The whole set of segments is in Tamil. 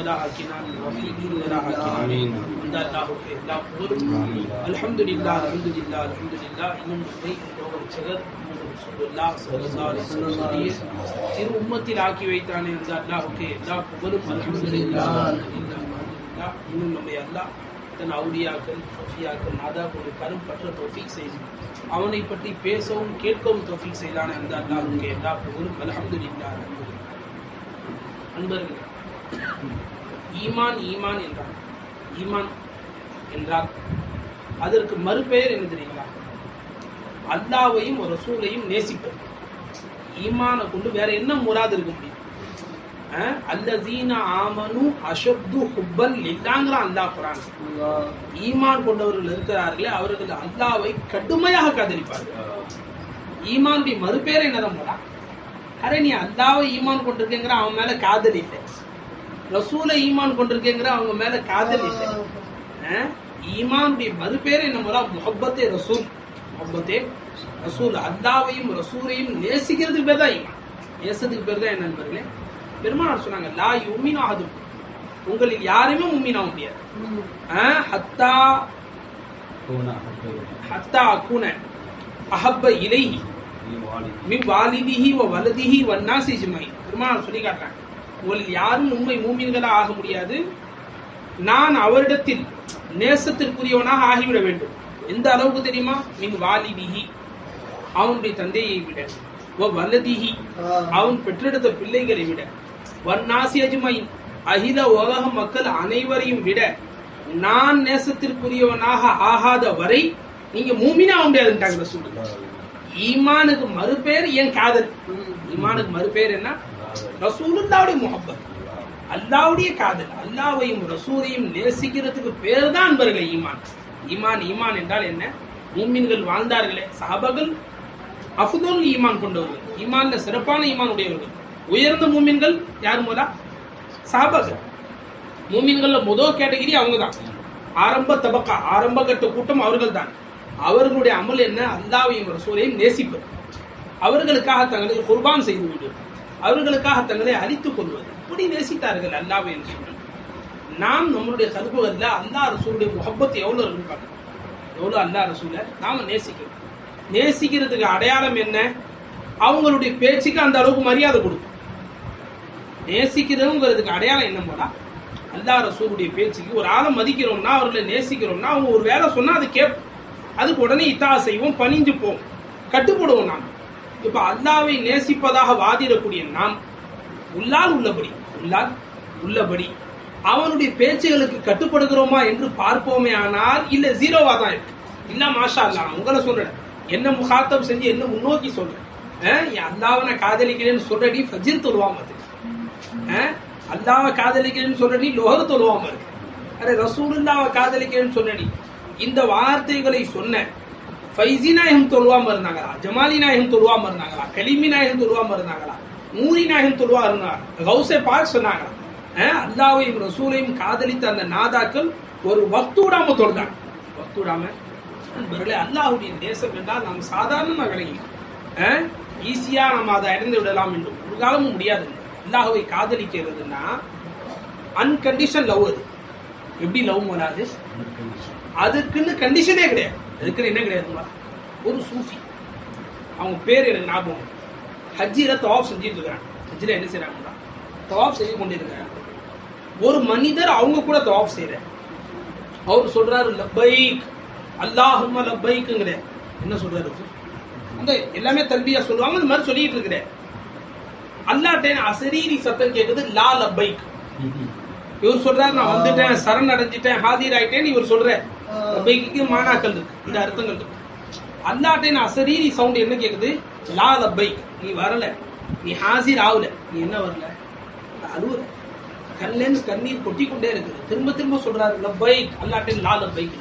முஸ்லிம்களா ஆக்கினான் முவஹிதீன்களா ஆக்கினான் ஆமீன். அந்த அல்லாஹ்வுக்கு எல்லா புகழும் அல்ஹம்துலில்லாஹ் அல்ஹம்துலில்லாஹ் அல்ஹம்துலில்லாஹ் இன்னும் முஹம்மது ரசூலுல்லாஹ் ஸல்லல்லாஹு அலைஹி வஸல்லம் திரு உம்மத்தில் ஆக்கி வைத்தானே அந்த அல்லாஹ்வுக்கு எல்லா புகழும் அல்ஹம்துலில்லாஹ் அல்ஹம்துலில்லாஹ் அல்ஹம்துலில்லாஹ் இன்னும் நம்மை அல்லாஹ் தன் அவுலியாக்கள் சஃபியாக்கள் நாதாக்களுடைய கரும் பற்ற தௌஃபீக் செய்து அவனை பற்றி பேசவும் கேட்கவும் தௌஃபீக் செய்தானே அந்த அல்லாஹ்வுக்கு எல்லா புகழும் அல்ஹம்துலில்லாஹ் அன்பர்களே ஈமான் ஈமான் என்றார். ஈமான் என்றால் அதற்கு மறுபெயர் என்ன தெரியுங்களா? அல்லாவையும் ஒரு ரசூலையும் நேசிப்பது. ஈமானை கொண்டு வேற என்ன முராது இருக்க முடியும்? அல்லதீன ஆமனு அஷத்து ஹுப்பன் லில்லாங்கிறான் அல்லாஹ் குரான். ஈமான் கொண்டவர்கள் இருக்கிறார்களே அவர்கள் அல்லாவை கடுமையாக காதலிப்பார்கள். ஈமானுடைய மறுபேர் என்னதான் போடா? அரே நீ அல்லாவை ஈமான் கொண்டிருக்கேங்கிற அவன் மேல காதல் இல்லை. ரசூலை ஈமான் கொண்டிருக்கேங்கிற அவங்க மேல காதல் இல்லை? ஈமானுடைய மறுபேர் என்ன போல முஹப்பத்தே ரசூல். முஹப்பத்தே ரசூல். அல்லாவையும் ரசூலையும் நேசிக்கிறதுக்கு பேர் தான் ஈமான். நேசத்துக்கு பேர் தான் என்ன நண்பர்களே பெருமானார் சொன்னாங்க லா யுமின் ஆகும் உங்களில் யாருமே மும்மின் ஆக முடியாது? ஹத்தா ஹத்தா அக்குன அஹப்ப இலைஹி மின் வாலிதிஹி. வ வலதிஹி வன்னாசி ஜிமை பெருமாள் சொல்லி காட்டுறாங்க. உங்களில் யாரும் உண்மை மூமின்களா ஆக முடியாது. நான் அவரிடத்தில் நேசத்திற்குரியவனாக ஆகிவிட வேண்டும். எந்த அளவுக்கு தெரியுமா? மின் வாலிதிஹி அவனுடைய தந்தையை விட. வ வலதிஹி. அவன் பெற்றெடுத்த பிள்ளைகளை விட. வன்னாசி அஜ்மைன் அகில உலக மக்கள் அனைவரையும் விட நான் நேசத்திற்குரியவனாக ஆகாத வரை நீங்க மூமினா ஆக முடியாதுன்ட்டாங்க சொல்லுங்க ஈமானுக்கு மறுபேர் என் காதல்? ஈமானுக்கு மறுபேர் என்ன? ரசூலுல்லாவுடைய முகப்பத் அல்லாவுடைய காதல் அல்லாவையும் ரசூலையும் நேசிக்கிறதுக்கு பேர் தான் அன்பர்களே ஈமான். ஈமான் ஈமான் என்றால் என்ன? மூமின்கள் வாழ்ந்தார்களே சஹாபாக்கள் அஃதோல் ஈமான் கொண்டவர்கள் ஈமான்ல சிறப்பான ஈமான் உடையவர்கள். உயர்ந்த மூமின்கள் யார் முதலா சஹாபாக்கள். மூமின்கள்ல முதல் கேட்டகிரி அவங்க தான் ஆரம்ப தபக்கா ஆரம்ப கட்ட கூட்டம் அவர்கள் தான் அவர்களுடைய அமல் என்ன? அல்லாவையும் ரசூலையும் நேசிப்பது. அவர்களுக்காக தங்களுக்கு குர்பான் செய்து விடுவது அவர்களுக்காக தங்களை அழித்துக் கொள்வது. இப்படி நேசித்தார்கள் அல்லாவை என்று சொல்லி நாம் நம்மளுடைய கருப்புகள்ல அல்லா ரசூலுடைய முகப்பத்து எவ்வளோ இருக்குன்னு பார்க்கணும் எவ்வளோ அல்லா ரசூலை நாம் நேசிக்கிறோம். நேசிக்கிறதுக்கு அடையாளம் என்ன? அவங்களுடைய பேச்சுக்கு அந்த அளவுக்கு மரியாதை கொடுக்கும். நேசிக்கிறதுங்கிறதுக்கு அடையாளம் என்ன போடா அல்லா ரசூலுடைய பேச்சுக்கு ஒரு ஆளை மதிக்கிறோம்னா அவர்களை நேசிக்கிறோம்னா அவங்க ஒரு வேலை சொன்னால் அது கேட்போம். அதுக்கு உடனே இத்தா செய்வோம் பணிஞ்சு போவோம். கட்டுப்படுவோம் நாம். இப்ப அல்லாவை நேசிப்பதாக வாதிடக்கூடிய நாம் உள்ளால் உள்ளபடி உள்ளால் உள்ளபடி அவனுடைய பேச்சுகளுக்கு கட்டுப்படுகிறோமா என்று பார்ப்போமே ஆனால் இல்ல ஜீரோவா தான் இருக்கு. இல்ல மாஷா அல்லா உங்களை சொல்றேன். என்ன முகாத்தம் செஞ்சு என்ன முன்னோக்கி சொல்றேன்? அஹ், அல்லாவை நான் காதலிக்கிறேன்னு சொல்றடி ஃபஜிர் தொழுவாம இருக்கு அல்லாவை காதலிக்கிறேன்னு சொல்றடி லோகர் தொழுவாம இருக்கு அரே ரசூலுல்லாவை காதலிக்கிறேன்னு சொன்னடி இந்த வார்த்தைகளை சொன்ன ஃபைசி நாயகம் தொழுவாம இருந்தாங்களா ஜமாலி நாயகம் தொழுவாம இருந்தாங்களா கலிமி நாயகம் தொழுவாம இருந்தாங்களா நூரி நாயகம் தொழுவா இருந்தாங்க கௌசே பாக் சொன்னாங்களா அல்லாவையும் ரசூலையும் காதலித்த அந்த நாதாக்கள் ஒரு வக்து விடாம தொழுதாங்க. வக்து விடாம? நண்பர்களே அல்லாஹ்வுடைய நேசம் என்றால் நாம் சாதாரணமா விளங்கிக்கலாம் ஈஸியா நம்ம அதை அடைந்து விடலாம் என்று ஒரு காலமும் முடியாது. அல்லாஹ்வை காதலிக்கிறதுன்னா அன்கண்டிஷன் லவ் அது. எப்படி லவ் வராது அதுக்குன்னு கண்டிஷனே கிடையாது. அதுக்குன்னு என்ன கிடையாதுங்களா ஒரு சூஃபி. அவங்க பேர் எனக்கு ஞாபகம் ஹஜ்ஜியில் தவாஃப் செஞ்சுட்டு இருக்கிறாங்க ஹஜ்ஜில என்ன செய்கிறாங்கன்னா தவாஃப் செய்து கொண்டிருக்கிறாங்க ஒரு மனிதர் அவங்க கூட தவாஃப் செய்யறாரு அவர் சொல்கிறாரு லப்பைக். அல்லாஹுமா லப்பைக்குங்கிற. என்ன சொல்கிறாரு அந்த எல்லாமே தல்பியா சொல்லுவாங்க இந்த மாதிரி சொல்லிட்டு இருக்கிறேன் அல்லாட்டேன் அசரீரி சத்தம் கேட்குது லா லப்பைக். இவர் சொல்றாரு நான் வந்துட்டேன் சரண் அடைஞ்சிட்டேன் ஹாதிர் ஆயிட்டேன்னு இவர் சொல்றேன் லபைக்கு மானாக்கள் இருக்கு. இந்த அர்த்தங்கள் இருக்கு. அல்லாட்டேன் அசரீரி சவுண்ட் என்ன கேக்குது? லா லபைக் நீ வரல. நீ ஹாசிர் ஆகல நீ என்ன வரல? அழுவுற. கண்லேருந்து கண்ணீர் கொட்டி கொண்டே இருக்குது. திரும்ப திரும்ப சொல்றாரு லப்பைக். அல்லாட்டேன் லா லப்பைக்.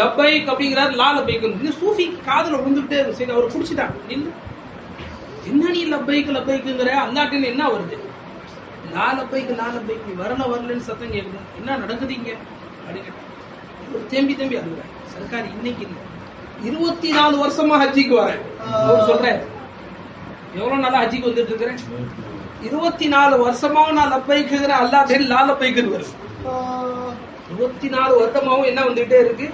லப்பைக் அப்படிங்கிறார் லா லப்பைக். இந்த சூஃபி காதல விழுந்துட்டே இருக்கு. சரி அவர் குடிச்சிட்டாங்க. நின்னு என்ன நீ லப்பைக்கு லப்பைக்குங்கிற? அல்லாட்டின்னு என்ன வருது? லா லப்பைக்கு லா லப்பைக்கு நீ வரல வரலன்னு சத்தம் கேட்குது என்ன நடக்குது இங்க? அப்படின்னு தேம்பி தேம்பி அது சர்க்கார் இன்னைக்கு இல்லை. இருபத்தி நாலு வருஷமா ஹஜ்ஜிக்கு வரேன். அவர் சொல்றாரு. எவ்வளவு நாளா ஹஜ்ஜிக்கு வந்துட்டு இருக்கிறேன்? இருபத்தி நாலு வருஷமாவும் நான் லப்பைக்குங்கிறேன் அல்லாட்டே லா லப்பைக்குன்னு வருது. இருபத்தி நாலு வருடமாவும் என்ன வந்துகிட்டே இருக்கு?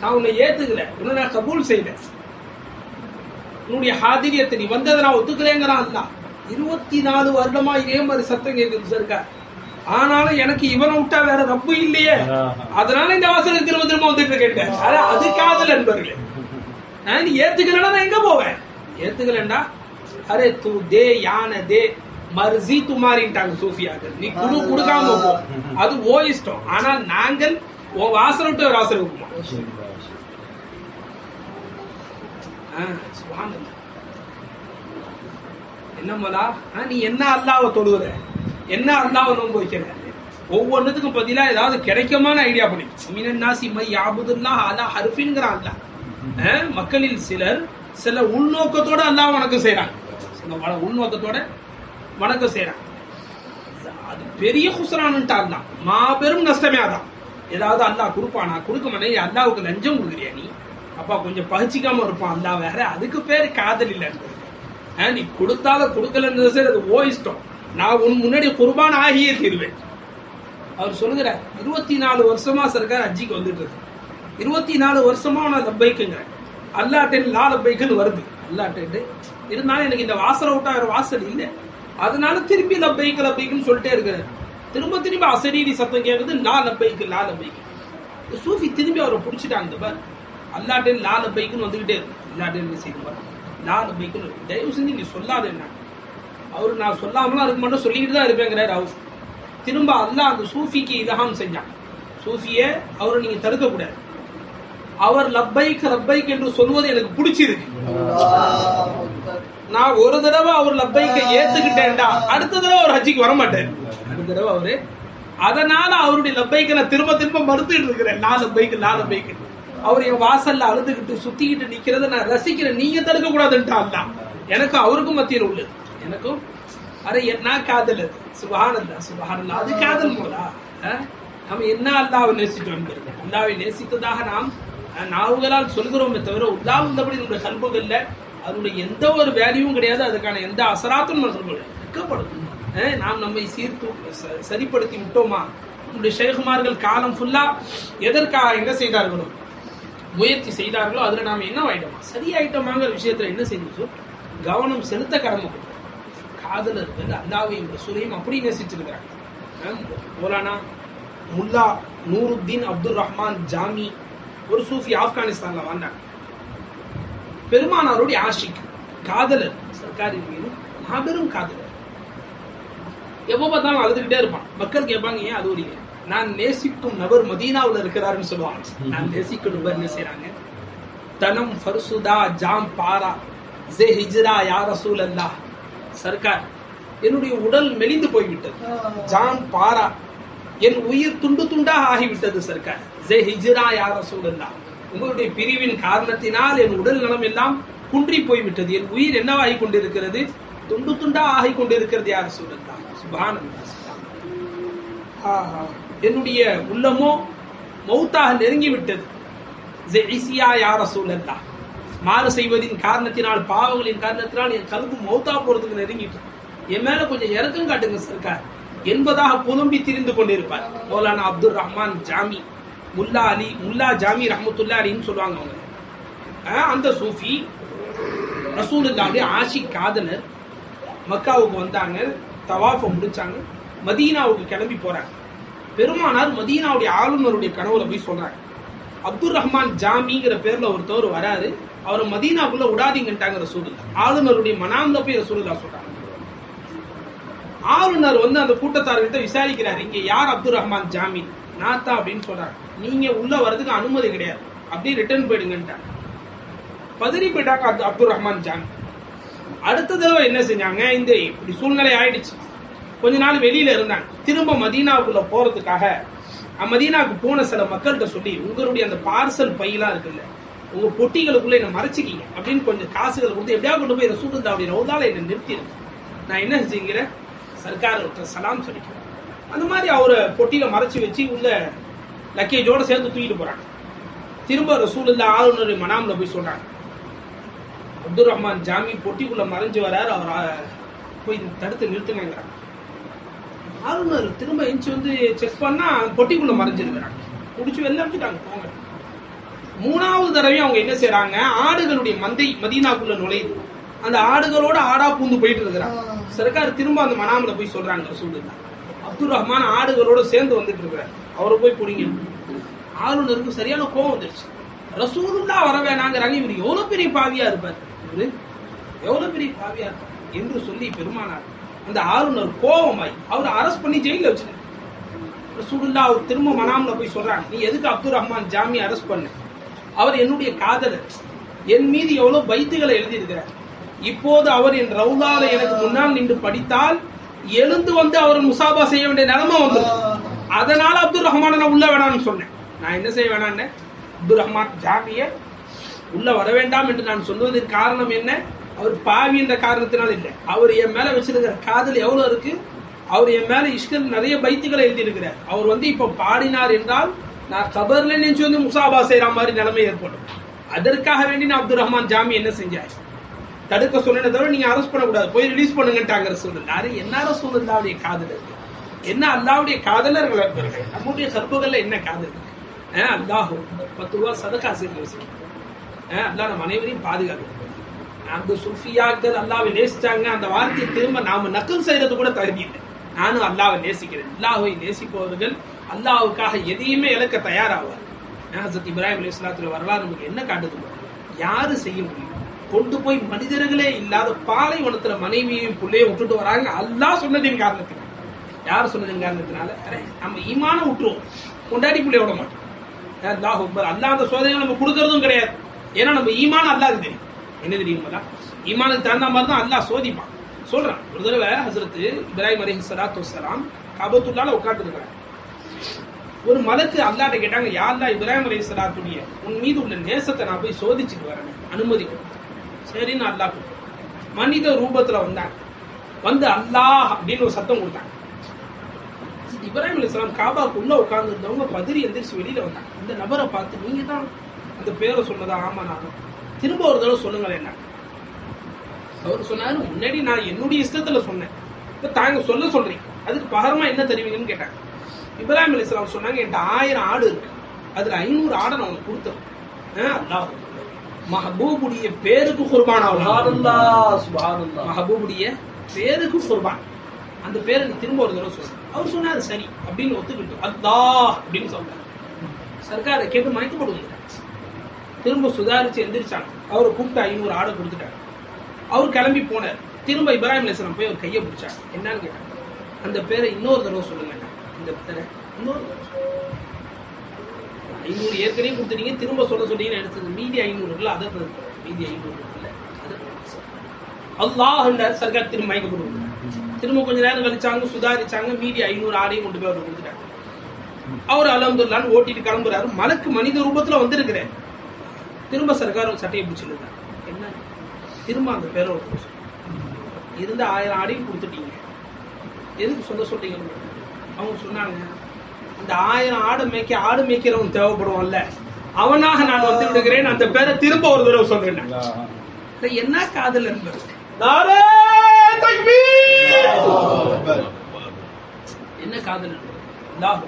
நான் உன்னை ஏத்துக்கல. உன்னை நான் கபூல் செய்யல. உன்னுடைய ஹாதிரியத்தை நீ வந்ததை நான் ஒத்துக்கிறேங்கிறான் அல்ல இருபத்தி நாலு வருடமா இதே மாதிரி சத்தம் கேட்குது சருக்கா ஆனாலும் எனக்கு இவனை விட்டா வேற ரப்பு இல்லையே. அதனால இந்த வாசலுக்கு திரும்ப திரும்ப வந்துட்டு கேட்டேன். அது அது காதல் என்பர்களே. ஆ, நீ ஏத்துக்கலன்னா நான் எங்க போவேன்? ஏத்துக்கலண்டா அரே தூ தே யானை தே மர்ஜி துமாரின்ட்டாங்க சூஃபியாக்கள். நீ குடு கொடுக்காம போ. அது ஓ இஷ்டம். ஆனால் நாங்கள் உன் வாசல் விட்டு ஒரு வாசல் வைப்போம் ஆ, சுப்ஹானல்லாஹ். என்ன மலா ஆ, நீ என்ன அல்லாவை தொழுகிற என்ன அல்லாவை நோன்பு வைக்கிற ஒவ்வொன்றுத்துக்கும் பதிலா ஏதாவது கிடைக்குமான ஐடியா பண்ணி. மீனன் நாசி மை யாபுதுல்லா அலா ஹர்ஃபின்ங்கிறான் அல்லா மக்களில் சிலர் சில உள்நோக்கத்தோட அல்லாஹ் வணக்கம் செய்றாங்க சில உள்நோக்கத்தோட வணக்கம் செய்றாங்க அது பெரிய குசரானுட்டா அல்லாஹ் மாபெரும் நஷ்டமே அதான். ஏதாவது அல்லாஹ் கொடுப்பானா? கொடுக்க மாட்டேன் அல்லாவுக்கு லஞ்சம் கொடுக்குறியா நீ? அப்பா கொஞ்சம் பகிச்சிக்காம இருப்பான். அல்லாஹ் வேற அதுக்கு பேர் காதல் இல்லைன்றது நீ கொடுத்தாலும் கொடுக்கலன்றது சரி அது ஓ இஷ்டம். நான் உன் முன்னாடி குர்பான் ஆகியே தீர்வேன். அவர் சொல்லுகிறார் இருபத்தி நாலு வருஷமா சர்க்கார் ஹஜ்ஜிக்கு வந்துட்டு இருக்கு இருபத்தி நாலு வருஷமா நான் லப்பைக்குங்கிறேன் அல்லாட்டேன் லா லப்பைக்குன்னு வருது. அல்லாட்டேன் இருந்தாலும் எனக்கு இந்த வாசலை விட்டா வேற வாசல் இல்லை. அதனால திருப்பி லப்பைக்கு லப்பைக்குன்னு சொல்லிட்டே இருக்கிறார். திரும்ப திரும்ப அசரீரி சத்தம் கேட்குது லா லப்பைக்கு லா லப்பைக்கு சூஃபி திரும்பி அவரை பிடிச்சிட்டாங்க பார். அல்லாட்டேன் லா லப்பைக்குன்னு வந்துகிட்டே இருக்கு. அல்லா டென் செய்யும் பார்? லா லப்பைக்குன்னு தயவு செஞ்சு நீ சொல்லாத என்ன? அவர் நான் சொல்லாமலாம் இருக்க மாட்டேன் சொல்லிக்கிட்டு தான் இருப்பேங்கிறார் அவர். திரும்ப அல்லாஹ் அந்த சூஃபிக்கு இலஹாம் செஞ்சான். சூஃபியை அவரை நீங்க தடுக்க கூடாது அவர் லப்பைக் லப்பைக் என்று சொல்வது எனக்கு பிடிச்சிருக்கு. நான் ஒரு தடவை அவர் லப்பைக்க ஏத்துக்கிட்டேன்டா அடுத்த தடவை அவர் ஹஜ்ஜிக்கு வர மாட்டார் அடுத்த தடவை அவரு அதனால அவருடைய லப்பைக்க நான் திரும்ப திரும்ப மறுத்துட்டு இருக்கிறேன். நான் லப்பைக்கு நான் லப்பைக்கு. அவர் என் வாசல்ல அழுதுகிட்டு சுத்திக்கிட்டு நிக்கிறத நான் ரசிக்கிறேன். நீங்க தடுக்க கூடாதுன்ட்டா எனக்கு அவருக்கும் மத்தியில் உள்ளது. எனக்கும் அரே என்ன காதல்? சுபானந்தா சுபஹானல்லா அது காதல் போலா? நம்ம என்ன அல்லாவை நேசிட்டோம் அல்லாவை நேசித்ததாக நாம் நாவுகளால் சொல்கிறோமே தவிர உள்ளா உள்ளபடி நம்முடைய கல்புகள்ல அதனுடைய எந்த ஒரு வேல்யூவும் கிடையாது. அதுக்கான எந்த அசராத்தும் மனசுக்குள்ள வெட்கப்படும் நாம் நம்மை சீர்த்து ச- சரிப்படுத்தி விட்டோமா? நம்முடைய ஷேகுமார்கள் காலம் ஃபுல்லா எதற்காக என்ன செய்தார்களோ? முயற்சி செய்தார்களோ? அதுல நாம் என்ன ஆயிட்டோமா? சரியாயிட்டோமாங்கிற விஷயத்துல என்ன செஞ்சோம் கவனம் செலுத்த காதலர் வந்து அல்லாவையும் ரசூலையும் அப்படி நேசிச்சிருக்கிறாங்க. Maulana Mulla Nuruddin Abdul Rahman Jami ஒரு சூஃபி ஆப்கானிஸ்தான்ல வாழ்ந்தாங்க. பெருமானாருடைய ஆஷிக் காதலர் சர்க்காரின் மீது மாபெரும் காதலர். எப்போ பார்த்தாலும் அழுதுகிட்டே இருப்பான். மக்கள் கேட்பாங்க ஏன் அழுவுறீங்க? நான் நேசிக்கும் நபர் மதீனாவுல இருக்கிறாருன்னு சொல்லுவாங்க. நான் நேசிக்கும் நபர் என்ன செய்றாங்க? தனம் ஃபர்சுதா ஜாம் பாரா ஜே ஹிஜ்ரா யார் ரசூல் அல்லாஹ் சர்க்கார். என்னுடைய உடல் மெலிந்து போய்விட்டது. ஜாம் பாரா என் உயிர் துண்டு துண்டாக ஆகிவிட்டது சர்க்கார். ஜே ஹிஜ்ரா யா ரசூல் அல்லாஹ் உங்களுடைய பிரிவின் காரணத்தினால் என் உடல் நலம் எல்லாம் குன்றி போய்விட்டது. என் உயிர் என்னவாகி கொண்டிருக்கிறது? துண்டு துண்டா ஆகி கொண்டிருக்கிறது யார் சூழல்லா சுபானந்தா. என்னுடைய உள்ளமோ மௌத்தாக நெருங்கி விட்டது ஜெய்சியா யார சூழல்லா மாறு செய்வதின் காரணத்தினால் பாவங்களின் காரணத்தினால் என் கல்வி மௌத்தா போறதுக்கு நெருங்கிட்டு என் மேல கொஞ்சம் இறக்கம் காட்டுங்க சர்க்கார் என்பதாக புலம்பி திரிந்து கொண்டிருப்பார். மௌலானா அப்துல் ரஹ்மான் ஜாமி முல்லா அலி முல்லா ஜாமி ரஹமத்துல்லா அலின்னு சொல்லுவாங்க அவங்க. அந்த சூஃபி ரசூலுல்லாவுடைய ஆஷி காதலர். மக்காவுக்கு வந்தாங்க தவாஃபை முடிச்சாங்க மதீனாவுக்கு கிளம்பி போறாங்க. பெருமானார் மதீனாவுடைய ஆளுநருடைய கனவுல போய் சொல்றாங்க அப்துல் ரஹ்மான் ஜாமிங்கிற பேர்ல ஒருத்தவர் வராரு. அவரை மதீனாக்குள்ள விடாதீங்கன்ட்டாங்க ரசூலுல்லா ஆளுநருடைய மனாந்த போய் ரசூலுல்லா சொல்றாங்க. ஆளுநர் வந்து அந்த கூட்டத்தார்கிட்ட விசாரிக்கிறாரு இங்க யார் அப்துல் ரஹ்மான் ஜாமீன் நாத்தா அப்படின்னு சொல்றாரு நீங்க உள்ள வர்றதுக்கு அனுமதி கிடையாது. அப்படியே ரிட்டர்ன் போயிடுங்கன்ட்டாங்க. பதறி போயிட்டாங்க அப்து- அப்துல் ரஹ்மான் ஜாமீன் அடுத்த தடவை என்ன செஞ்சாங்க? இந்த இப்படி சூழ்நிலை ஆயிடுச்சு. கொஞ்ச நாள் வெளியில இருந்தாங்க. திரும்ப மதீனாவுக்குள்ள போறதுக்காக மதீனாவுக்கு போன சில மக்கள்கிட்ட சொல்லி உங்களுடைய அந்த பார்சல் பையெல்லாம் இருக்குல்ல உங்க பொட்டிகளுக்குள்ள என்ன மறைச்சிக்கிங்க அப்படின்னு கொஞ்சம் காசுகள் கொடுத்து எப்படியா கொண்டு போய் ரசூலுல்லா அப்படி ரவுதால என்ன நிறுத்திடு நான் என்ன செஞ்சுக்கிறேன்? சர்க்கார்கிட்ட சலாம் சொல்லிக்கிறேன் அந்த மாதிரி அவரை பொட்டியில மறைச்சு வச்சு உள்ள லக்கேஜோட சேர்ந்து தூக்கிட்டு போறாங்க. திரும்ப ரசூலுல்லா ஆளுநர் மனாமில் போய் சொல்றாங்க. அப்துல் ரஹ்மான் ஜாமி பொட்டிக்குள்ள மறைஞ்சு வராரு அவர் போய் தடுத்து நிறுத்துங்கிறாங்க ஆளுநர் திரும்ப எஞ்சி வந்து செக் பண்ணா பொட்டிக்குள்ள மறைஞ்சிருக்கிறாங்க. குடிச்சு வெளில வச்சுட்டாங்க போங்க. மூணாவது தடவையும் அவங்க என்ன செய்யறாங்க ஆடுகளுடைய மந்தை மதீனாக்குள்ள நுழையுது. அந்த ஆடுகளோட ஆடா பூந்து போயிட்டு இருக்கிறாங்க. சர்க்கார் திரும்ப அந்த மனாமில் போய் சொல்றாங்க சொல்லுங்க அப்துல் ரஹ்மான் ஆடுகளோட சேர்ந்து வந்துட்டு இருக்கிறார். அவரை போய் பிடிங்க. ஆளுநருக்கு சரியான கோபம் வந்துருச்சு. ரசூலுல்லா வர வேணாங்கிறாங்க. இவர் எவ்வளவு பெரிய பாவியா இருப்பார்? இவரு எவ்வளவு பெரிய பாவியா இருப்பார்? என்று சொல்லி பெருமானார் அந்த ஆளுநர் கோவமாய் அவரை அரெஸ்ட் பண்ணி ஜெயில வச்சிருக்காரு ரசூலுல்லா அவர் திரும்ப மனாம்ல போய் சொல்றாங்க நீ எதுக்கு அப்துல் ரஹ்மான் ஜாமி அரெஸ்ட் பண்ண? அவர் என்னுடைய காதலர். என் மீது எவ்வளவு பைத்துகளை எழுதியிருக்கிறார். இப்போது அவர் என் ரவுலால எனக்கு முன்னால் நின்று படித்தால் எழுந்து வந்து அவர் முசாபா செய்ய வேண்டிய நிலைமை வந்துடும். அதனால அப்துல் ரஹ்மானை நான் உள்ள வேணாம்னு சொன்னேன். நான் என்ன செய்ய வேணான்னு அப்துல் ரஹ்மான் ஜாமிய உள்ள வர வேண்டாம் என்று நான் சொல்வதற்கு காரணம் என்ன? அவர் பாவி என்ற காரணத்தினால் இல்லை. அவர் என் மேல வச்சிருக்கிற காதல் எவ்வளவு இருக்கு? அவர் என் மேல இஷ்கர் நிறைய பைத்துகளை எழுதியிருக்கிறார். அவர் வந்து இப்ப பாடினார் என்றால் நான் கபர்ல நினைச்சு வந்து முசாபா செய்யற மாதிரி நிலைமை ஏற்படும். அதற்காக வேண்டி நான் அப்துல் ரஹ்மான் ஜாமி என்ன செஞ்சார்? தடுக்க சொன்னதை தவிர நீங்க அரெஸ்ட் பண்ணக்கூடாது. போய் ரிலீஸ் பண்ணுங்கட்டாங்க ரசூலுல்லாஹ். என்ன ரசூலுல்லாவுடைய காதலர்? என்ன அல்லாவுடைய காதலர்கள் இருப்பார்கள் நம்முடைய கற்புகள்ல என்ன காதல்? இருக்கு அஹ் பத்து ரூபா சதக்கா சேர்ந்து வச்சிருக்கேன். அஹ் நம்ம அனைவரையும் பாதுகாக்க அந்த சுஃபியாக்கள் அல்லாவை நேசிச்சாங்க. அந்த வார்த்தையை திரும்ப நாம நக்கல் செய்யறது கூட தகுதி இல்லை. நானும் அல்லாவை நேசிக்கிறேன். அல்லாஹை நேசிப்பவர்கள் அல்லாஹ்வுக்காக எதையுமே இழக்க தயாராவார். ஹசரத் இப்ராஹிம் அலி இஸ்லாத்துல வரலாறு நமக்கு என்ன காட்டுது யாரு செய்ய முடியும்? கொண்டு போய் மனிதர்களே இல்லாத பாலைவனத்துல மனைவியையும் பிள்ளையும் விட்டுட்டு வராங்க. அல்லாஹ் சொன்னதின் காரணத்துக்கு யார் சொன்னதின் காரணத்தினால? நம்ம ஈமான விட்டுருவோம். கொண்டாடி பிள்ளைய விட மாட்டோம். அல்லாஹ் அக்பர் அல்லாஹ் அந்த சோதனை நம்ம கொடுக்கறதும் கிடையாது. ஏன்னா நம்ம ஈமான அல்லாது தெரியும். என்ன தெரியுங்களா ஈமானுக்கு தகுந்த மாதிரி தான் அல்லாஹ் சோதிப்பான். சொல்றான். ஒரு தடவை ஹசரத் இப்ராஹிம் அலி சலாத்து வசலாம் கபத்துள்ளால உட்காந்துருக்கிறாங்க ஒரு மதத்து அல்லாட்ட கேட்டாங்க யாருலா இப்ராஹிம் அலி சலாத்துடைய உன் மீது உள்ள நேசத்தை நான் போய் சோதிச்சுட்டு வரேன் அனுமதி சரின்னு அல்லாஹ் மனித ரூபத்துல வந்தாங்க வந்து அல்லாஹ் அப்படின்னு ஒரு சத்தம் கொடுத்தாங்க இப்ராஹிம் அலி சலாம் காபாக்குள்ள உட்கார்ந்து இருந்தவங்க பதிரி எந்திரிச்சு வெளியில வந்தாங்க இந்த நபரை பார்த்து நீங்க தான் அந்த பேரை சொன்னதா? ஆமா நான் திரும்ப ஒரு தடவை சொல்லுங்களேன் என்ன? அவர் சொன்னாரு முன்னாடி நான் என்னுடைய இஷ்டத்துல சொன்னேன். இப்ப தாங்க சொல்ல சொல்றீங்க. அதுக்கு பகரமா என்ன தருவீங்கன்னு கேட்டாங்க. இப்ராஹிம் அலிஸ்லாம் சொன்னாங்க என்கிட்ட ஆயிரம் ஆடு இருக்கு. அதுல ஐநூறு ஆடை நான் உனக்கு கொடுத்தேன் அல்லாஹ். மஹபூபுடைய பேருக்கு குர்பான் மஹபூபுடைய பேருக்கு குர்பான். அந்த பேரை திரும்ப ஒரு தடவை சொல்லு அவர் சொன்னாரு சரி அப்படின்னு ஒத்துக்கிட்டு அல்லாஹ் அப்படின்னு சொல்றாரு. சர்க்காரை கேட்டு மயக்கப்படுங்க திரும்ப சுதாரிச்சு எந்திரிச்சாங்க. அவரை கூப்பிட்டு ஐநூறு ஆடை கொடுத்துட்டாங்க அவர் கிளம்பி போனார். திரும்ப இப்ராஹிம் அலிஸ்லாம் போய் அவர் கையை பிடிச்சாங்க என்னன்னு கேட்டாங்க அந்த பேரை இன்னொரு தடவை சொல்லுங்க. இந்த இன்னொரு ஐநூறு ஏற்கனவே கொடுத்துட்டீங்க திரும்ப சொல்ல சொன்னீங்கன்னு எடுத்தது மீதி ஐநூறு இருக்குல்ல அதை மீதி ஐநூறு இருக்குல்ல அதை அல்லாஹ் சர்க்கார் திரும்ப மயக்கப்படுவாங்க திரும்ப கொஞ்ச நேரம் கழிச்சாங்க சுதாரிச்சாங்க மீதி ஐநூறு ஆடையும் கொண்டு போய் அவர் கொடுத்துட்டாங்க அவர் அலமதுல்லான்னு ஓட்டிட்டு கிளம்புறாரு. மலக்கு மனித ரூபத்துல வந்திருக்கிறேன். திரும்ப சர்க்கார் ஒரு சட்டையை பிடிச்சிருந்தாங்க என்ன? திரும்ப அந்த பேரை ஒரு இருந்த ஆயிரம் ஆடையும் கொடுத்துட்டீங்க. எதுக்கு சொல்ல சொல்றீங்க? அவங்க சொன்னாங்க அந்த ஆயிரம் ஆடு மேய்க்க ஆடு மேய்க்கிறவன் தேவைப்படுவான்ல அவனாக நான் வந்து விடுகிறேன். அந்த பேரை திரும்ப ஒரு தடவை சொல்றேன். என்ன காதல் என்பது? என்ன காதல் என்பது? அல்லாஹ்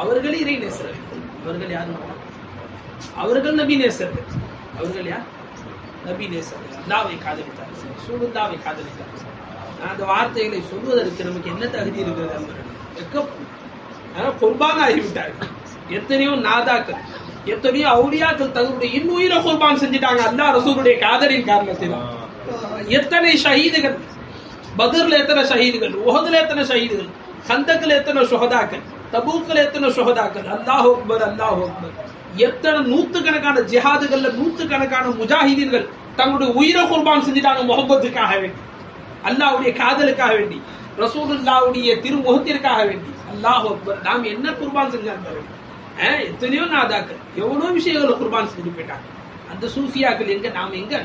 அவர்கள் இறை நேசர்கள். அவர்கள் யாரும் அவர்கள் நபி நேசர்கள். அவர்கள் யார்? நபி நேசர்கள். அல்லாவை காதலித்தார்கள். சூடுல்லாவை காதலித்தார்கள். நான் அந்த வார்த்தைகளை சொல்வதற்கு நமக்கு என்ன தகுதி இருக்கிறது குர்பான் ஆகிவிட்டார்கள் எத்தனையோ நாதாக்கள் எத்தனையோ அவுலியாக்கள் தங்களுடைய இன்னுயிரை குர்பான் செஞ்சுட்டாங்க. அல்லாஹ் ரசூலுடைய காதலின் காரணத்தினால். எத்தனை ஷஹீதுகள் பதர்ல எத்தனை ஷஹீதுகள் உஹதுல எத்தனை ஷஹீதுகள் கந்தக்கில் எத்தனை சுகதாக்கள் தபூக்கில் எத்தனை சுகதாக்கள் அல்லாஹ் அக்பர் அல்லாஹ் அக்பர். எத்தனை நூத்துக்கணக்கான ஜிஹாதுகள்ல நூத்துக்கணக்கான முஜாஹிதீன்கள் தங்களுடைய உயிரை குர்பான் செஞ்சுட்டாங்க முகப்பத்துக்காக வேண்டி. அல்லாஹ்வுடைய காதலுக்காக வேண்டி. ரசூலுல்லாவுடைய திருமுகத்திற்காக வேண்டி. அல்லாஹ் அக்பர். நாம் என்ன குர்பான் செஞ்சாங்க பாருங்க. எத்தனையோ நாதாக்கள் எவ்வளோ விஷயங்களை குர்பான் செஞ்சு போயிட்டாங்க. அந்த சூஃபியாக்கள் எங்க? நாம் எங்க?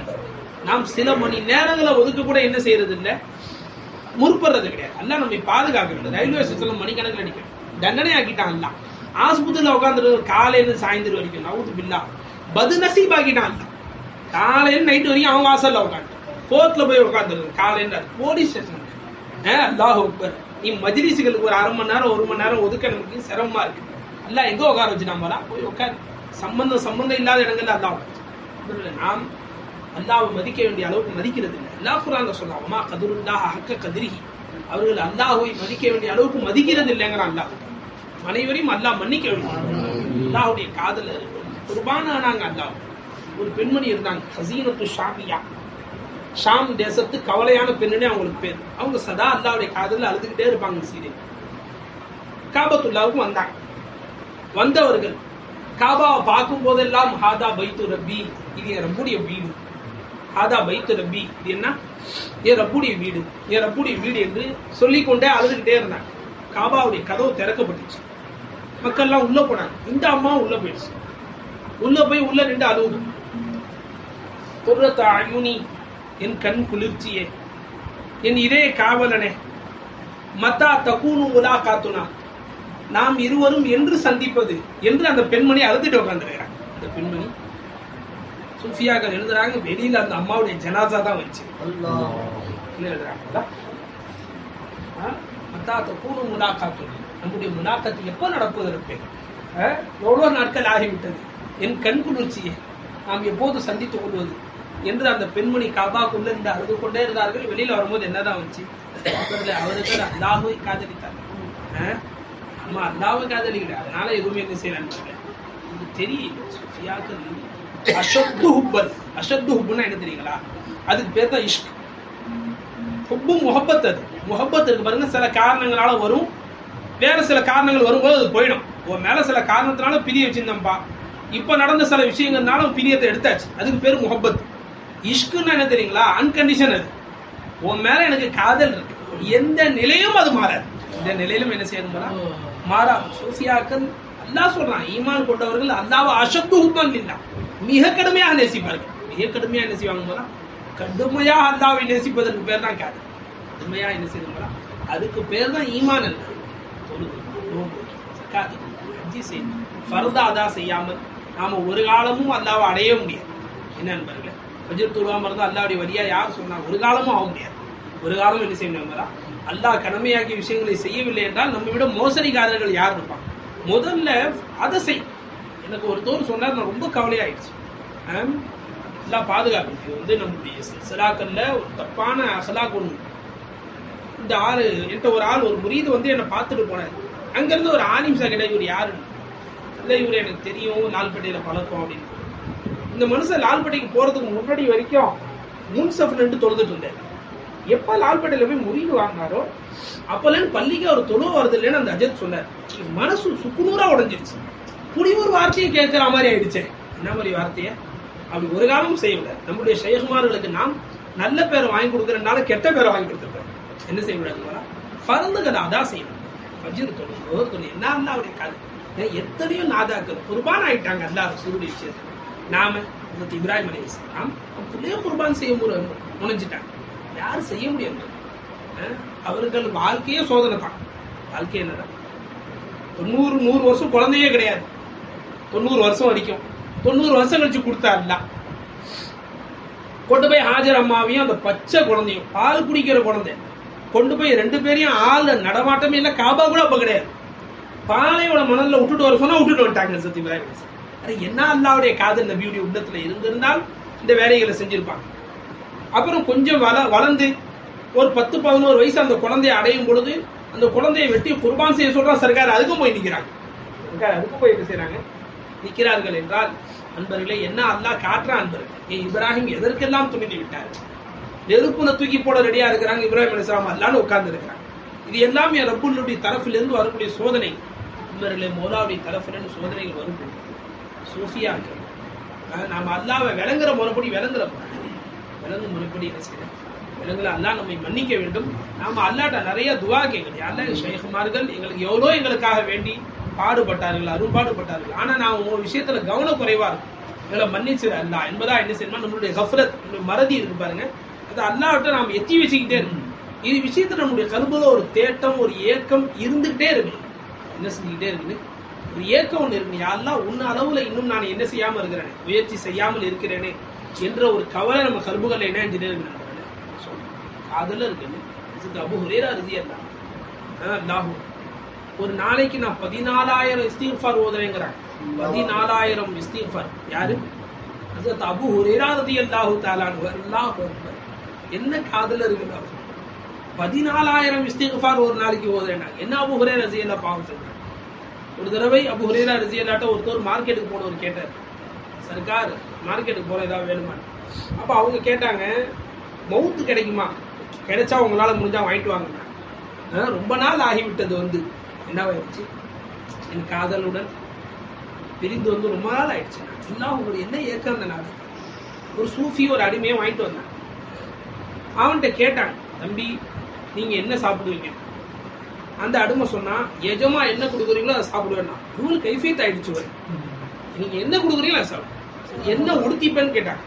நாம் சில மணி நேரங்களை ஒதுக்க கூட என்ன செய்யறது இல்லை முற்படுறது கிடையாது. அல்ல நம்மை பாதுகாக்க வேண்டும் ரயில்வே ஸ்டேஷன்ல மணிக்கணக்கில் அடிக்கணும் தண்டனை ஆக்கிட்டான் அல்லாஹ். ஆஸ்பத்திரியில் உட்காந்துட்டு காலையில சாயந்தரம் வரைக்கும் நவுது பில்லா. பது நசீப் ஆக்கிட்டான் அல்லாஹ். காலையில நைட்டு வரைக்கும் அவன் வாசல்ல உட்காந்து ஃபோர்த்தில் போய் உட்காந்துருக்கு காலையில போலீஸ் ஸ்டேஷன் அல்லாஹ் அக்பர். நீ மஜ்லிஸுகளுக்கு ஒரு அரை மணி நேரம் ஒரு மணி நேரம் ஒதுக்க நமக்கு சிரமமா இருக்கு. அல்ல எங்க உட்கார வச்சு நம்ம போய் உட்காரு. சம்பந்தம் சம்பந்தம் இல்லாத இடங்கள்ல அல்லாஹ் நாம் அல்லாவை மதிக்க வேண்டிய அளவுக்கு மதிக்கிறது இல்லை. அல்லா குரான் சொல்லலாம் அம்மா கதுருல்லா அக்க கதிரிஹி. அவர்கள் அல்லாஹுவை மதிக்க வேண்டிய அளவுக்கு மதிக்கிறது இல்லைங்கிற அல்லாஹ். அனைவரையும் அல்லாஹ் மன்னிக்க வேண்டும். அல்லாஹுடைய காதல குர்பானானாங்க அல்லாஹ். ஒரு பெண்மணி இருந்தாங்க ஹசீனத்து ஷாமியா ஷாம் தேசத்து கவலையான பெண்ணுனே அவங்களுக்கு பேர். அவங்க சதா அல்லாவுடைய காதலில் அழுதுகிட்டே இருப்பாங்க சீரியல் காபத்துல்லாவுக்கும் வந்தாங்க. வந்தவர்கள் காபாவை பார்க்கும் போதெல்லாம் ஹாதா பைத்து ரப்பி இது என் ரப்புடைய வீடு. ஹாதா பைத்து ரப்பி இது என்ன? என் ரப்புடைய வீடு. என் ரப்புடைய வீடு என்று சொல்லிக்கொண்டே அழுதுகிட்டே இருந்தாங்க. காபாவுடைய கதவு திறக்கப்பட்டுச்சு. மக்கள்லாம் உள்ள போனாங்க. இந்த அம்மா உள்ள போயிடுச்சு. உள்ள போய் உள்ள நின்று அழுவுது. அயுனி என் கண் குளிர்ச்சியே என் இதே காவலனே மத்தா தகூனு உலா காத்துனா நாம் இருவரும் என்று சந்திப்பது என்று அந்த பெண்மணி அழுதுட்டு உட்காந்துருக்கிறாங்க அந்த பெண்மணி சூஃபியாக்கள் எழுதுறாங்க வெளியில அந்த அம்மாவுடைய ஜனாசா தான் வச்சு எழுதுறாங்களா மத்தா தகூனு முலாகாத்துனா நம்முடைய முலாக்கத்து எப்போ நடப்பது இருப்பேன் எவ்வளோ நாட்கள் ஆகிவிட்டது? என் கண் குளிர்ச்சியே நாம் எப்போது சந்தித்துக் கொள்வது? என்று அந்த பெண்மணி காபாக்குள்ள இருந்து அழுது கொண்டே இருந்தார்கள். வெளியில வரும்போது என்னதான் வந்துச்சு அவருக்கு அல்லாஹுவை காதலித்தார். அஹ், நம்ம அல்லாஹ்வை காதலிக்கல. அதனால எதுவுமே என்ன செய்யறாங்க இது தெரியல. சுஃபியாக்கள் அஷத்து ஹுப்பல் அஷத்து ஹுப்புன்னா என்ன தெரியுங்களா? அதுக்கு பேர் தான் இஷ்க். ஹுப்பு முகப்பத் அது. முகப்பத் இருக்கு பாருங்க. சில காரணங்களால வரும். வேற சில காரணங்கள் வரும்போது அது போயிடும். உன் மேல சில காரணத்தினால பிரிய வச்சிருந்தேன்ப்பா இப்ப நடந்த சில விஷயங்கள்னால பிரியத்தை எடுத்தாச்சு. அதுக்கு பேர் முகப்பத் இஷ்குன்னா என்ன தெரியுங்களா? அன்கண்டிஷன் அது. உன் மேல எனக்கு காதல் இருக்கு. எந்த நிலையும் அது மாறாது. எந்த நிலையிலும் என்ன செய்யணும் மாறா. சூஃபியாக்கள் அல்லாஹ் சொல்றான் ஈமான் கொண்டவர்கள் அல்லாஹ் அசத்து இல்லா மிக கடுமையாக நேசிப்பார்கள். மிக கடுமையாக நேசிவாங்க போதா கடுமையாக அல்லாவை நேசிப்பதற்கு பேர் தான் காதல். கடுமையா என்ன செய்யணுங்களா அதுக்கு பேர் தான் ஈமான் அல்ல. ஹஜ்ஜி செய்யணும். ஃபர்தா அதா செய்யாமல் நாம ஒரு காலமும் அல்லாவை அடைய முடியாது. என்ன ஃபஜ்ர் தொழுவாம இருந்தா அல்லாவுடைய வழியாக யார் சொன்னாங்க ஒரு காலமும் ஆக முடியாது. ஒரு காலம் என்ன செய்யணும் நண்பரா அல்லாஹ் கடமையாக்கிய விஷயங்களை செய்யவில்லை என்றால் நம்ம விட மோசடிக்காரர்கள் யார் இருப்பாங்க? முதல்ல அதை செய். எனக்கு ஒரு தோறு சொன்னார் நான் ரொம்ப கவலையாயிடுச்சு. எல்லாம் பாதுகாப்பு இது வந்து நம்முடைய சிலாக்கல்ல ஒரு தப்பான அசலாக் ஒண்ணு. இந்த ஆறு என்கிட்ட ஒரு ஆள் ஒரு முரீது வந்து என்னை பார்த்துட்டு போனார். அங்கிருந்து ஒரு ஆனிம்சா கிட்ட இவர் யாரு இல்லை இவர் எனக்கு தெரியும் லால்பேட்டையில பழக்கம் அப்படின்னு. இந்த மனுஷன் லால்பேட்டைக்கு போறதுக்கு முன்னாடி வரைக்கும் முன்சஃப் நின்று தொழுதுட்டு இருந்தார். எப்ப லால்பேட்டையில போய் முறிவு வாங்கினாரோ அப்பலேருந்து பள்ளிக்கு அவர் தொழுவ வருது இல்லைன்னு அந்த அஜித் சொன்னார். மனசு சுக்குநூறா உடஞ்சிருச்சு. இப்படி ஒரு வார்த்தையை கேட்கிற மாதிரி ஆயிடுச்சே. என்ன மாதிரி வார்த்தையை? அப்படி ஒரு காலமும் செய்யல. நம்முடைய ஷேகுமார்களுக்கு நாம் நல்ல பேரை வாங்கி கொடுக்கறதுனால கெட்ட பேரை வாங்கி கொடுத்துருக்கோம் என்ன செய்ய செய்யக்கூடாது பறந்துகளை அதான் செய்யணும். ஃபஜீர் தொழில் ஒரு தொழில் என்ன அல்ல அவருடைய கதை. ஏன் எத்தனையோ நாதாக்கள் குர்பான் ஆயிட்டாங்க எல்லாரும் சூரிய விஷயத்துல. நாம ஹஜ்ரத் இப்ராஹிம் அலி இஸ்லாம் அப்படியே குர்பான் செய்ய முற- முனைஞ்சிட்டாங்க யாரும் செய்ய முடியாது அவர்கள் வாழ்க்கையே சோதனை தான். வாழ்க்கை என்னதான் தொண்ணூறு நூறு வருஷம் குழந்தையே கிடையாது. தொண்ணூறு வருஷம் வரைக்கும். தொண்ணூறு வருஷம் கழிச்சு கொடுத்தாருல கொண்டு போய் ஹாஜர் அம்மாவையும் அந்த பச்சை குழந்தையும் பால் குடிக்கிற குழந்தை கொண்டு போய் ரெண்டு பேரையும் ஆள் நடமாட்டமே இல்லை காபா கூட அப்ப கிடையாது. பாலையோட மணலில் விட்டுட்டு வர சொன்னா விட்டுட்டு வந்துட்டாங்க சத்தி இப்ராஹிம் அது என்ன அல்லாவுடைய காதல் நபியுடைய உள்ளத்துல இருந்திருந்தால் இந்த வேலைகளை செஞ்சிருப்பாங்க. அப்புறம் கொஞ்சம் வள வளர்ந்து ஒரு பத்து பதினோரு வயசு அந்த குழந்தையை அடையும் பொழுது அந்த குழந்தையை வெட்டி குர்பான் செய்ய சொல்றா சர்க்கார் அதுக்கும் போய் நிற்கிறாங்க சர்க்கார் அதுக்கும் போய் என்ன செய்றாங்க? நிற்கிறார்கள் என்றால் அன்பர்களே என்ன அல்லாஹ் காட்டுறான் அன்பர்கள்? ஏன் இப்ராஹிம் எதற்கெல்லாம் துணிந்து விட்டார்? நெருப்புல தூக்கி போட ரெடியா இருக்கிறாங்க இப்ராஹிம் அலிஸ்லாம் அல்லான்னு உட்கார்ந்து இருக்கிறாங்க. இது எல்லாமே ரப்புல்லுடைய தரப்பிலிருந்து வரக்கூடிய சோதனை. நண்பர்களே மோலாவுடைய தரப்பிலிருந்து சோதனைகள் வரும் சூஃபியாக்கள் அஹ் நாம அல்லாவை விளங்குற முறைப்படி விளங்குற விளங்கும் முறைப்படி என்ன செய்யணும்? விலங்குல அல்லாஹ் நம்மை மன்னிக்க வேண்டும். நாம அல்லாட்ட நிறைய துவா கேட்கணும். அல்ல ஷேகுமார்கள் எங்களுக்கு எவ்வளோ எங்களுக்காக வேண்டி பாடுபட்டார்கள் அரும்பாடுபட்டார்கள் ஆனா நான் உங்க விஷயத்துல கவனக்குறைவா இருக்கும் எங்களை மன்னிச்சிரு அல்லா என்பதா என்ன செய்யணும் நம்மளுடைய கஃப்ரத் நம்மளுடைய மறதி இருக்கு பாருங்க. அது அல்லாஹ்ட்ட நாம் எத்தி வச்சுக்கிட்டே இருக்கணும். இது விஷயத்துல நம்முடைய கரும்புல ஒரு தேட்டம் ஒரு ஏக்கம் இருந்துகிட்டே இருக்கணும். என்ன செஞ்சுக்கிட்டே இருக்குது? ஒரு ஏக்கம் ஒன்று இருக்கு. யாரெல்லாம் உன்ன அளவுல இன்னும் நான் என்ன செய்யாமல் இருக்கிறேனே முயற்சி செய்யாமல் இருக்கிறேனே என்ற ஒரு கவலை நம்ம கல்புகள் என்ன இன்ஜினியரிங் அதுல இருக்குது. இதுக்கு அபு ஹுரேரா ரதி அல்லாஹ். ஒரு நாளைக்கு நான் பதினாலாயிரம் இஸ்தீஃபார் ஓதுறேங்கிறேன் பதினாலாயிரம் இஸ்தீஃபார் யாரு? அது அபு ஹுரேரா ரதி அல்லாஹு தாலான் அல்லாஹ் என்ன காதல இருக்குதா? பதினாலாயிரம் இஸ்தீஃபார் ஒரு நாளைக்கு ஓதுறேன்னா என்ன அபு ஹுரேரா ரதி அல்லா பாவம் சொல்றேன் ஒரு தடவை அபு ஹுரேரா ரதி அல்லாட்ட ஒருத்தர் மார்க்கெட்டுக்கு போனவர் கேட்டார். சர்க்கார் மார்க்கெட்டுக்கு போகிற ஏதாவது வேணுமா? அப்போ அவங்க கேட்டாங்க மவுத்து கிடைக்குமா? கிடைச்சா உங்களால் முடிஞ்சால் வாங்கிட்டு வாங்க ரொம்ப நாள் ஆகிவிட்டது வந்து. என்னவாயிடுச்சு? என் காதலுடன் பிரிந்து வந்து ரொம்ப நாள் ஆயிடுச்சு. எல்லாம் உங்களுக்கு என்ன ஏக்கம் இருந்த நான் ஒரு சூஃபி ஒரு அடிமையை வாங்கிட்டு வந்தேன். அவன்கிட்ட கேட்டாங்க தம்பி நீங்கள் என்ன சாப்பிடுவீங்க? அந்த அடிமை சொன்னா எஜமா என்ன கொடுக்குறீங்களோ அதை சாப்பிடுவேன்னா. இவங்களுக்கு கைஃபியத் ஆயிடுச்சு நீங்க என்ன கொடுக்குறீங்களோ அதை சாப்பிடு. என்ன உடுத்திப்பேன்னு கேட்டாங்க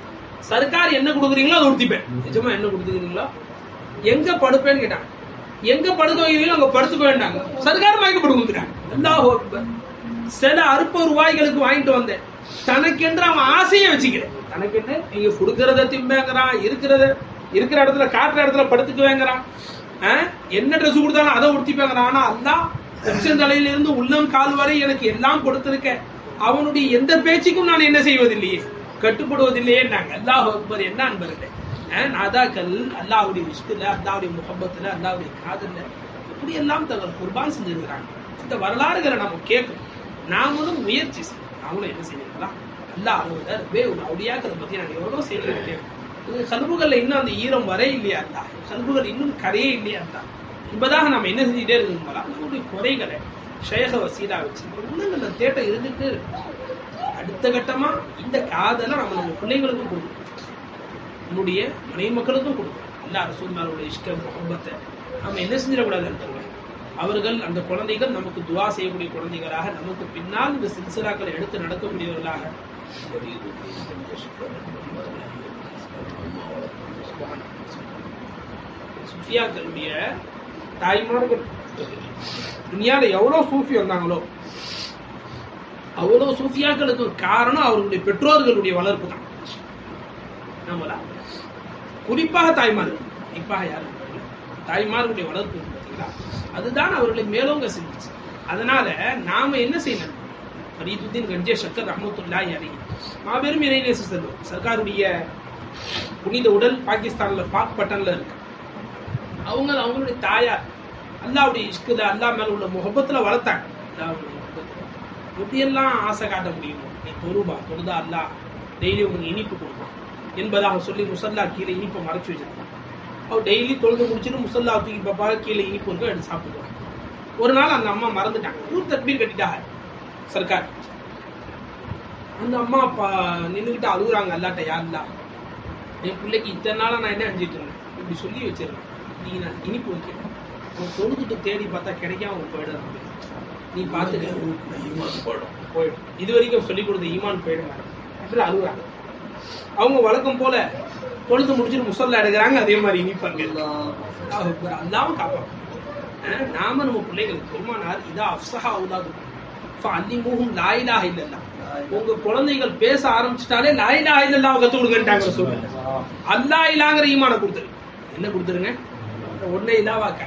சர்க்கார் என்ன கொடுக்குறீங்களோ அதை உடுத்திப்பேன். எஜமா என்ன கொடுத்துக்கிறீங்களோ? எங்க படுப்பேன்னு கேட்டாங்க எங்க படுக்க வைக்கிறீங்களோ அங்க படுத்துக்க வேண்டாங்க சர்க்கார் மயக்க படுக்கிறாங்க அல்லாஹ் சில அறுபது ரூபாய்களுக்கு வாங்கிட்டு வந்தேன். தனக்கென்று அவன் ஆசையை வச்சுக்கிறேன். தனக்கென்று? நீங்க கொடுக்கறத திம்பேங்கிறான் இருக்கிறத இருக்கிற இடத்துல காட்டுற இடத்துல படுத்துக்குவேங்கிறான். என்ன ட்ரெஸ் கொடுத்தாலும் அதை உடுத்திப்பேங்கிறான் ஆனா அல்லாஹ் உச்சந்தலையில இருந்து உள்ளம் கால் வரை எனக்கு எல்லாம் கொடுத்திருக்க. அவனுடைய எந்த பேச்சுக்கும் நான் என்ன செய்வதில்லையே. கட்டுப்படுவதில்லையே நாங்க அல்லாஹ் அக்பர் என்ன அன்பர்களே? நாதாக்கள் அல்லாவுடைய இஷ்டில் அல்லாஹ்வுடைய முகப்பத்துல அல்லாவுடைய காதல்ல இப்படி எல்லாம் தங்கள் குர்பான் செஞ்சிருக்கிறாங்க. இந்த வரலாறுகளை நம்ம கேட்கணும். நாமளும் முயற்சி செய்யணும். நாமளும் என்ன செய்யணுங்களா அல்லாஹ் அலுவலர் வே ஒரு அவுடியாக்கிறத பத்தி நான் எவ்வளவு செய்யணும் கேட்கணும் கல்புகளில் இன்னும் அந்த ஈரம் வரே இல்லையா இருந்தா கல்புகள் இன்னும் கரையே இல்லையா இருந்தா என்பதாக நம்ம என்ன செஞ்சுட்டே இருக்கணுங்களா நம்மளுடைய குறைகளை ஷேக வசீலா வச்சு உள்ளங்கள்ல தேட்டம் இருந்துட்டு இருக்கு. அடுத்த கட்டமா இந்த காதலை நம்ம நம்ம பிள்ளைங்களுக்கும் கொடுக்கணும். நம்முடைய மனைவி மக்களுக்கும் கொடுக்கணும். எல்லா அரசுமாரோட இஷ்டம் குடும்பத்தை நம்ம என்ன செஞ்சிடக்கூடாது அவர்கள் அந்த குழந்தைகள் நமக்கு துவா செய்யக்கூடிய குழந்தைகளாக நமக்கு பின்னால் இந்த சில்சிலாக்களை எடுத்து நடக்கக்கூடியவர்களாக. சுஃபியாக்களுடைய தாய்மார்கள். துனியால எவ்வளவு சூஃபி வந்தாங்களோ அவ்வளவு சூஃபியாக்களுக்கு காரணம் அவர்களுடைய பெற்றோர்களுடைய வளர்ப்பு தான். நம்மளா குறிப்பாக தாய்மார்கள். குறிப்பாக யாரும் தாய்மார்களுடைய வளர்ப்பு பார்த்தீங்களா அதுதான் அவர்களை மேலோங்க செஞ்சிச்சு. அதனால நாம என்ன செய்யணும்? ஃபரீதுத்தீன் கஞ்சே சக்கர் ரஹமத்துல்லாஹி அலைஹி. மாபெரும் இறைநேச செல்வம் சர்க்காருடைய புனித உடல் பாகிஸ்தான்ல பாக் பட்டன்ல இருக்கு. அவங்க அவங்களுடைய தாயார் அல்லாவுடைய இஷ்குல அல்லா மேல உள்ள முகப்பத்துல வளர்த்தாங்க. அல்லாஹ்வுடைய எப்படியெல்லாம் ஆசை காட்ட முடியுமோ நீ தொழுபா தொழுதா அல்லாஹ் டெய்லி உங்களுக்கு இனிப்பு கொடுப்பான். என்பதாக சொல்லி முசல்லா கீழே இனிப்பை மறைச்சு வச்சிருக்கான் அவர் டெய்லி தொழுது முடிச்சுட்டு முசல்லா தூக்கி பாப்பா கீழே இனிப்பு இருக்கும் எடுத்து சாப்பிடுவாங்க ஒரு நாள் அந்த அம்மா மறந்துட்டாங்க. ஊர் தத்பீர் கட்டிட்டாங்க. சர்க்கார். அந்த அம்மா அப்பா நின்றுக்கிட்டு அழுகுறாங்க. அல்லாட்ட யாருலா என் பிள்ளைக்கு இத்தனை நாளா நான் என்ன செஞ்சுட்டு இருந்தேன்? இப்படி சொல்லி வச்சிருக்கேன். நீ நான் இனிப்பு வைக்கிறேன். அவன் தொழுதுட்டு தேடி பார்த்தா கிடைக்காம போயிடுறான் நீ பார்த்துக்க. போயிடும்? இது வரைக்கும் சொல்லி கொடுத்த ஈமான் போயிடுங்க அப்படி அழுகுறாங்க. அவங்க வழக்கம் போல தொழுது முடிச்சுட்டு முசல்ல எடுக்கிறாங்க அதே மாதிரி இனிப்பாங்க அல்லாம காப்பாங்க நாம நம்ம பிள்ளைகளுக்கு பெருமானார் இதா அப்சஹா அவுலாது. அல்லிமூஹும் லாயிலாக இல்லல்லா உங்க குழந்தைகள் பேச ஆரம்பிச்சிட்டாலே லாயிலாக இல்லல்லா கத்து கொடுங்கட்டாங்க சொல்லுங்க அல்லா இலாங்கிற ஈமான கொடுத்துருங்க என்ன கொடுத்துருங்க? ஒன்னே இலாவாக்க